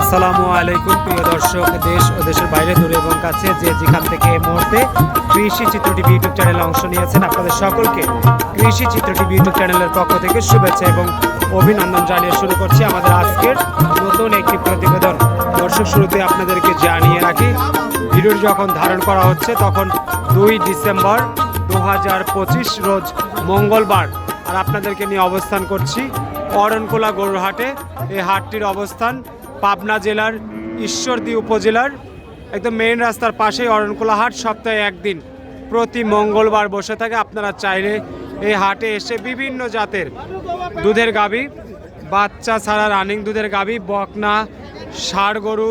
আসসালামু আলাইকুম, প্রিয় দর্শক, দেশ ও দেশের বাইরে, দূরে এবং কাছে যে যেখান থেকে এই মুহূর্তে কৃষি চিত্র টিভি ইউটিউব চ্যানেলে অংশ নিয়েছেন, আপনাদের সকলকে কৃষি চিত্র টিভি ইউটিউব চ্যানেলের পক্ষ থেকে শুভেচ্ছা এবং অভিনন্দন জানিয়ে শুরু করছি আমাদের আজকের নতুন একটি প্রতিবেদন। দর্শক, শুরুতে আপনাদেরকে জানিয়ে রাখি, ভিডিওটি যখন ধারণ করা হচ্ছে তখন দুই ডিসেম্বর দু হাজার পঁচিশ রোজ মঙ্গলবার, আর আপনাদেরকে নিয়ে অবস্থান করছি অরণকোলা গরুর হাটে। এই হাটটির অবস্থান পাবনা জেলার, ঈশ্বরদী উপজেলার, একদম মেইন রাস্তার পাশেই অরণকোলা হাট সপ্তাহে একদিন। প্রতি মঙ্গলবার বসে থাকে। আপনারা চাইলে এই হাটে এসে বিভিন্ন জাতের দুধের গাবি, বাচ্চা ছাড়া রানিং দুধের গাবি, বকনা, ষাড় গরু,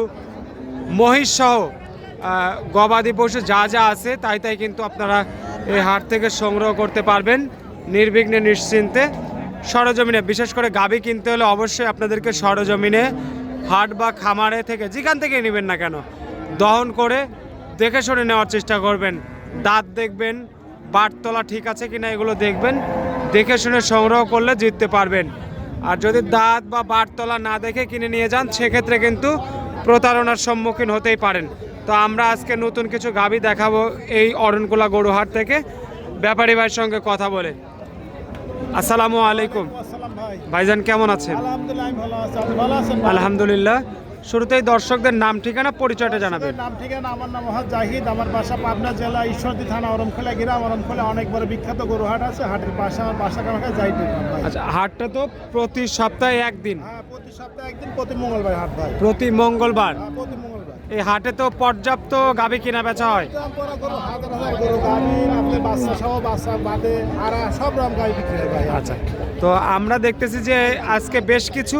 মহিষ সহ গবাদি পশু যা যা আছে, তাই তাই কিন্তু আপনারা এই হাট থেকে সংগ্রহ করতে পারবেন নির্বিঘ্নে নিশ্চিন্তে। সরজমিনে, বিশেষ করে গাবি কিনতে হলে অবশ্যই আপনাদেরকে সরজমিনে হাট বা খামারে থেকে যেখান থেকে নেবেন না কেন, দহন করে দেখে শুনে নেওয়ার চেষ্টা করবেন। দাঁত দেখবেন, বাটতলা ঠিক আছে কিনা এগুলো দেখবেন, দেখে শুনে সংগ্রহ করলে জিততে পারবেন। আর যদি দাঁত বা বাটতলা না দেখে কিনে নিয়ে যান, সেক্ষেত্রে কিন্তু প্রতারণার সম্মুখীন হতেই পারেন। তো আমরা আজকে নতুন কিছু গাবি দেখাবো এই অরণকুলা গরুহাট থেকে। ব্যাপারী ভাইয়ের সঙ্গে কথা বলে। আসসালামু আলাইকুম। ভাই ভাইজান কেমন আছেন? আলহামদুলিল্লাহ? শুরুতেই দর্শকদের নাম ঠিকানা পরিচয়টা জানাবেন। নাম ঠিকানা আমার নাম মোহাম্মদ জাহিদ। আমার বাসা পাবনা জেলা ঈশ্বরদী থানা অরমখোলা গ্রাম অরমখোলা অনেক বড় বিখ্যাত গরু হাট আছে। হাটের পাশে আমার বাসা কামাখা যাইতে ভাই। আচ্ছা হাটটা তো প্রতি সপ্তাহে একদিন? হ্যাঁ প্রতি সপ্তাহে একদিন প্রতি মঙ্গলবার হাট ভাই। প্রতি মঙ্গলবার? হ্যাঁ প্রতি মঙ্গলবার। এই হাটে তো পর্যাপ্ত গাবি কিনা বেচা হয়। আচ্ছা তো আমরা দেখতেছি যে আজকে বেশ কিছু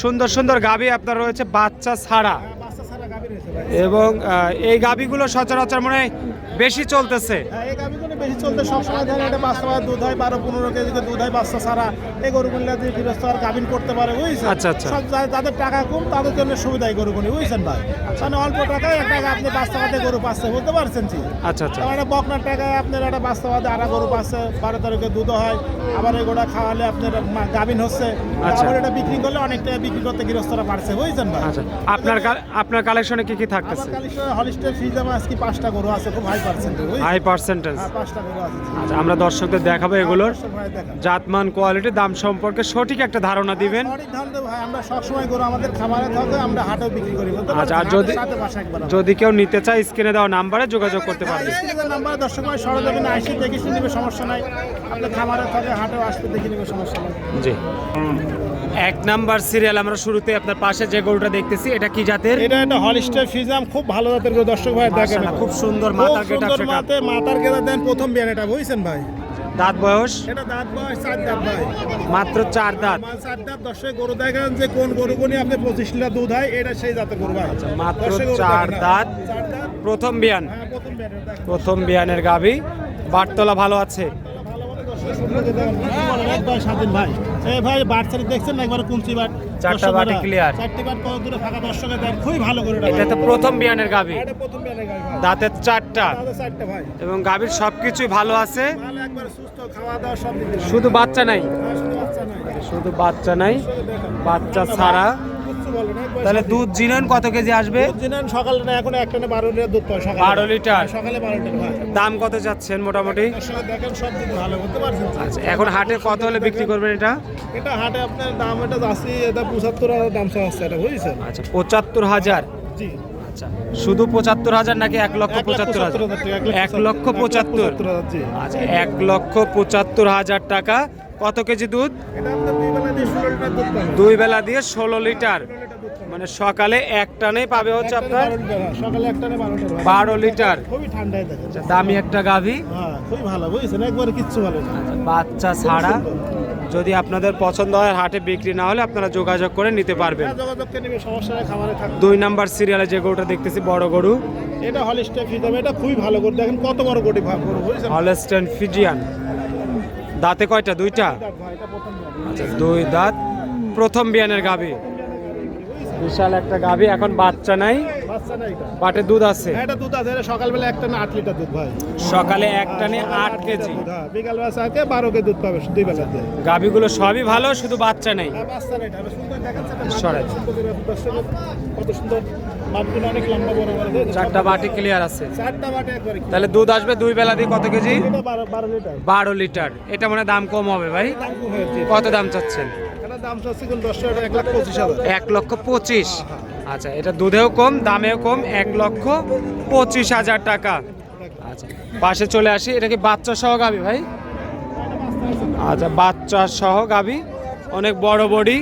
সুন্দর সুন্দর গাবি আপনার রয়েছে, বাচ্চা ছাড়া। এবং এই গাবিগুলো সচরাচর মনে হয় বেশি চলতেছে। বেশি চলতে সবসময় ধরেন এটা বাচ্চা দুধ হয় বারো পনেরো কেজি দুধ হয় বাচ্চা ছাড়া। এই গরুগুলো দিয়ে গৃহস্থ আর গাভিন করতে পারে বুঝছেন? আচ্ছা, আচ্ছা। যাদের টাকা কম তাদের জন্য সুবিধা এই গরুগুলি বুঝছেন ভাই? মানে অল্প টাকায় একটা আপনি বাচ্চা বাদে গরু পাচ্ছে বুঝতে পারছেন কি? আচ্ছা আচ্ছা। একটা বকনার টাকায় আপনার একটা বাচ্চা বাদে আড়া গরু পাচ্ছে বারো তারিখে দুধ হয় আবার এগুলো খাওয়ালে আপনার গাভিন হচ্ছে আচ্ছা। আবার এটা বিক্রি করলে অনেক টাকা বিক্রি করতে গৃহস্থরা পারছে বুঝছেন ভাই? আচ্ছা। আপনার আপনার কালেকশনে কি কি থাকতেছে? কালিশে হলিস্টের ফিজামা আজকে পাঁচটা গরু আছে খুব হাই পার্সেন্টেজ হাই পার্সেন্টেজ আচ্ছা আমরা দর্শকদের দেখাবো এগুলোর। জাতমান কোয়ালিটি দাম সম্পর্কে সঠিক একটা ধারণা দিবেন। আচ্ছা, আর যদি-। যদি কেউ নিতে চায় স্ক্রিনে দেওয়া নাম্বারে যোগাযোগ করতে পারবে। জি। এক নাম্বার সিরিয়াল আমরা শুরুতে আপনার পাশে যে গরুটা দেখতেছি এটা কি জাতের? এটা একটা হলিস্টার ফিজাম খুব ভালো জাতের গরু। দর্শক ভাই দেখেন। খুব সুন্দর মাথার গেটা মাথার গেলা দেন প্রথম বিয়ান এটা বুঝছেন ভাই? দাঁত বয়স? এটা দাঁত বয়স চার দাঁত ভাই। মাত্র চার দাঁত? চার দাঁত দশে গরু দেখেন যে কোন গরু কোনি আপনি পঁচিশ লিটার দুধ হয় এটা সেই জাতের গরু ভাই। মাত্র দর্শক চার দাঁত। চার দাঁত? প্রথম বিয়ান? হ্যাঁ প্রথম বিয়ান। প্রথম বিয়ানের গাবি বাটতলা ভালো আছে? ভাই। এই ভাই বাট সারি দেখছেন না? একবার কুমচি বাট। চারটা দর্শকেরা, ক্লিয়ার। চারটি বাট কত দূরে ফাঁকা? দর্শকের দেন খুবই ভালো করে এটা তো প্রথম বিয়ানের গাবি এটা প্রথম বিয়ানের গাবি দাঁতের চারটা। চারটা ভাই। এবং গাবির সবকিছু ভালো আছে। ভালো একবার সুস্থ খাওয়া দাওয়া সব শুধু বাচ্চা নাই। শুধু বাচ্চা নাই। বাচ্চা ছাড়া। তাহলে দুধ জিনেন কত কেজি আসবে? দুধ দিনেন সকালে না এখন একটা না বারো লিটার দুধ পায় সকালে। 12 লিটার। সকালে বারো লিটার দাম কত যাচ্ছেন মোটামুটি? দেখেন সব দিক ভালো করতে পারছেন? আচ্ছা এখন হাটে কত হলে বিক্রি করবেন এটা? এটা হাটে আপনার দাম এটা যাচ্ছি এটা পঁচাত্তর হাজার দাম চাওয়া হচ্ছে এটা বুঝছেন? আচ্ছা পঁচাত্তর হাজার? জি। আচ্ছা শুধু পঁচাত্তর হাজার নাকি এক লক্ষ পঁচাত্তর হাজার? এক লক্ষ পঁচাত্তর? আচ্ছা এক লক্ষ পঁচাত্তর হাজার টাকা কত কেজি দুধ? এটা আপনার দুই বেলা দিয়ে ষোলো লিটার। মানে সকালে এক টানেই পাবে হচ্ছে আপনার বারো লিটার, সকালে একটানে বারো বারো লিটার। খুবই ঠান্ডায় আচ্ছা, দামি একটা গাভী। হ্যাঁ খুবই ভালো বুঝছেন? একবারে কিচ্ছু ভালো বাচ্চা ছাড়া যদি আপনাদের পছন্দ হয় হাটে বিক্রি না হলে আপনারা যোগাযোগ করে নিতে পারবেন। হ্যাঁ, দুই নাম্বার সিরিয়ালে যে গরুটা দেখতেছি বড় গরু। এটা হলিস্টার ফিজাম এটা খুবই ভালো করে দেখেন কত বড় গরু হলস্টেন ফিজিয়ান। দাঁতে কয়টা? দুইটা। আচ্ছা দুই দাঁত। প্রথম বিয়ানের গাভী বিশাল একটা গাভী এখন বাচ্চা নাই। বাচ্চা না দুধ আছে। হ্যাঁ, এটা দুধ আছে। এটা সকালবেলা একটা না আট লিটার দুধ ভাই। সকালে এক টানে আট কেজি। বিকাল বেলা বারো কেজি দুধ পাবে দুই বেলা দিয়ে। গাভিগুলো সবই ভালো শুধু বাচ্চা নেই। হ্যাঁ, বাচ্চা না এটা। সুন্দর দেখাচ্ছে কত সুন্দর মাঠগুলো অনেক লম্বা বড় বড় দেখেছ? চারটা বাটি ক্লিয়ার আছে। চারটা মাঠে একবারে তাহলে দুধ আসবে দুই বেলা দিয়ে কত কেজি? এটা বারো বারো লিটার। বারো লিটার। এটা মানে দাম কম হবে ভাই। কত দাম চাচ্ছেন? এটা দাম চাচ্ছি কোন দশ টাকা এক লাখ পঁচিশ হাজার। এক লক্ষ পঁচিশ। আচ্ছা এটা দুধেও কম দামেও কম লক্ষ পঁচিশ হাজার টাকা। আচ্ছা পাশে চলে আসি। এটা কি বাচ্চা সহ গাবি ভাই? আচ্ছা বাচ্চা সহ গাবি। অনেক বড় বডি।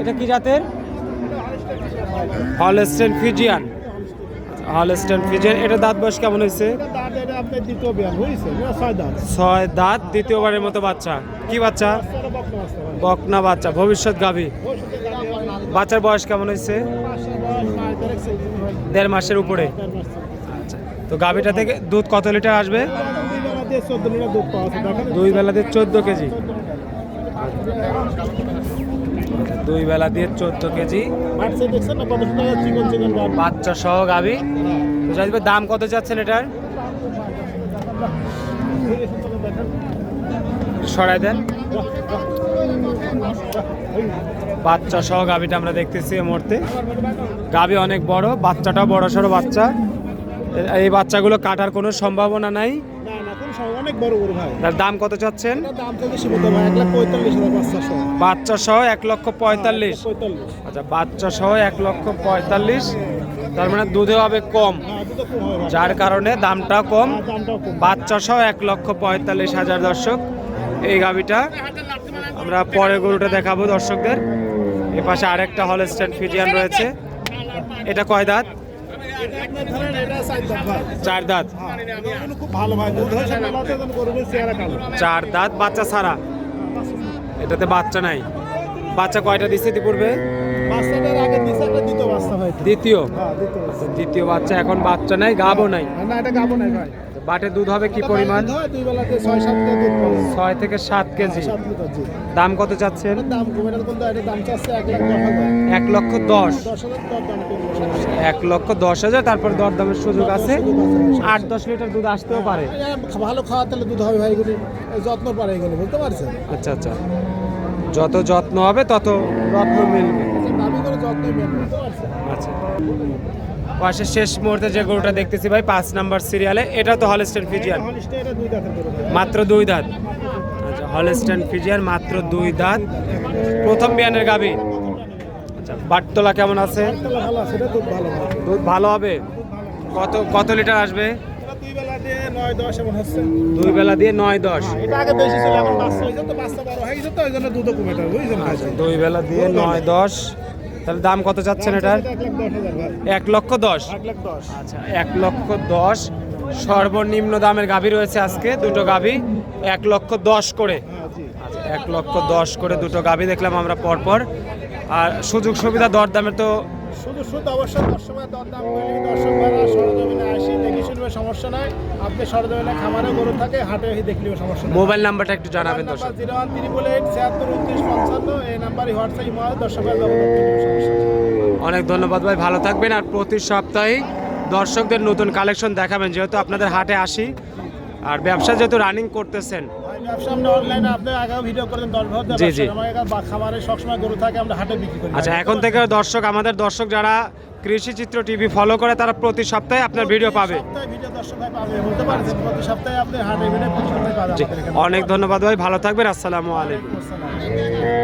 এটা কি জাতের? Holstein Friesian. হলস্টেন ফিজিয়ান এটা দাঁত বয়স কেমন হয়েছে? ছয় দাঁত। দ্বিতীয়বারের মতো বাচ্চা। কি বাচ্চা? বকনা বাচ্চা ভবিষ্যৎ গাভী। বাচ্চার বয়স কেমন হয়েছে। দেড় মাসের উপরে। আচ্ছা তো গাভীটা থেকে দুধ কত লিটার আসবে? দুই বেলাতে চোদ্দ কেজি। দুই বেলা দিয়ে চোদ্দ কেজি। বাচ্চা সহ তো দাম কত যাচ্ছেন এটার? সরাই দেন। বাচ্চা সহ গাভীটা আমরা দেখতেছি এই মুহূর্তে। গাভী অনেক বড় বাচ্চাটাও বড় সড়ো বাচ্চা। এই বাচ্চাগুলো কাটার কোনো সম্ভাবনা নাই। অনেক বড় বড় ভাই। তার দাম কত চাচ্ছেন? দাম তো বেশি বলতে ভাই এক লাখ পঁয়তাল্লিশ হাজার বাচ্চা সহ বাচ্চা সহ এক লক্ষ পঁয়তাল্লিশ। আচ্ছা বাচ্চা সহ এক লক্ষ পঁয়তাল্লিশ। তার মানে দুধে হবে কম। হ্যাঁ। যার কারণে দামটা কম। হ্যাঁ, কম। বাচ্চা সহ এক লক্ষ পঁয়তাল্লিশ হাজার দর্শক। এই গাভিটা আমরা পরে গরুটা দেখাবো দর্শকদের। এ পাশে আরেকটা হল স্ট্যান্ড ফিজিয়ান রয়েছে। এটা কয় দাঁত? চার দাঁত। চার দাঁত বাচ্চা ছাড়া। এটাতে বাচ্চা নাই। বাচ্চা কয়টা দিচ্ছে পূর্বে দ্বিতীয়। দ্বিতীয় বাচ্চা, এখন বাচ্চা নাই, গাবও নাই। না, এটা গাবো নাই ভাই। বাটে দুধ হবে কি পরিমাণ? হয় ছয় কেজি থেকে সাত কেজি। সাত লিটার দাম কত চাচ্ছেন? এক লক্ষ দশ। দর এক লক্ষ দশ হাজার তারপর দরদামের সুযোগ আছে। আট দশ লিটার দুধ আসতেও পারে। ভালো খাওয়া তাহলে দুধ হবে ভাই যত্ন পারে এগুলো বুঝতে পারছেন? আচ্ছা আচ্ছা। যত যত্ন হবে তত রত্ন মিলবে। আচ্ছা। পাশে শেষ মুহূর্তে যে গরুটা দেখতেছি ভাই, পাঁচ নাম্বার সিরিয়ালে। এটা তো হলস্টেন ফিজিয়ান। মাত্র দুই দাঁত। আচ্ছা হলস্টেন ফিজিয়ান মাত্র দুই দাঁত। প্রথম বিয়ানের গাবি। আচ্ছা বাটতলা কেমন আছে? দুধ ভালো হবে? কত কত লিটার আসবে? দুই বেলা দিয়ে নয় দশ। দুই বেলা দিয়ে নয় দশ। তাহলে দাম কত চাচ্ছেন এটার? এক লক্ষ দশ? আচ্ছা এক লক্ষ দশ। সর্বনিম্ন দামের গাভী রয়েছে আজকে দুটো গাভী এক লক্ষ দশ করে। হ্যাঁ আচ্ছা এক লক্ষ দশ করে দুটো গাভী দেখলাম আমরা পরপর। আর সুযোগ সুবিধা দরদামের তো শুধু শুধু অবশ্যই দর্শকের দরদাম করলে দর্শক ভাড়া সরজমিনে আসি দেখে শুনবে সমস্যা নাই। আপনি সরজমিনে খামারে গরু থাকে হাটে এসে দেখলেও সমস্যা নেই। মোবাইল নাম্বারটা একটু জানাবেন দর্শক। জিরো ওয়ান ত্রিপল এইট ছিয়াত্তর উনত্রিশ পঞ্চান্ন এই নাম্বারে হোয়াটসঅ্যাপ ইমো দর্শকের অনেক ধন্যবাদ ভাই ভালো থাকবেন। আর প্রতি সপ্তাহে দর্শকদের নতুন কালেকশন দেখাবেন যেহেতু আপনাদের হাটে আসি। আর ব্যবসা যেহেতু রানিং করতেছেন জি, জি। আচ্ছা এখন থেকে দর্শক আমাদের দর্শক যারা কৃষি চিত্র টিভি ফলো করে তারা প্রতি সপ্তাহে আপনার ভিডিও পাবে। অনেক ধন্যবাদ ভাই ভালো থাকবেন আসসালামু আলাইকুম আসসালাম।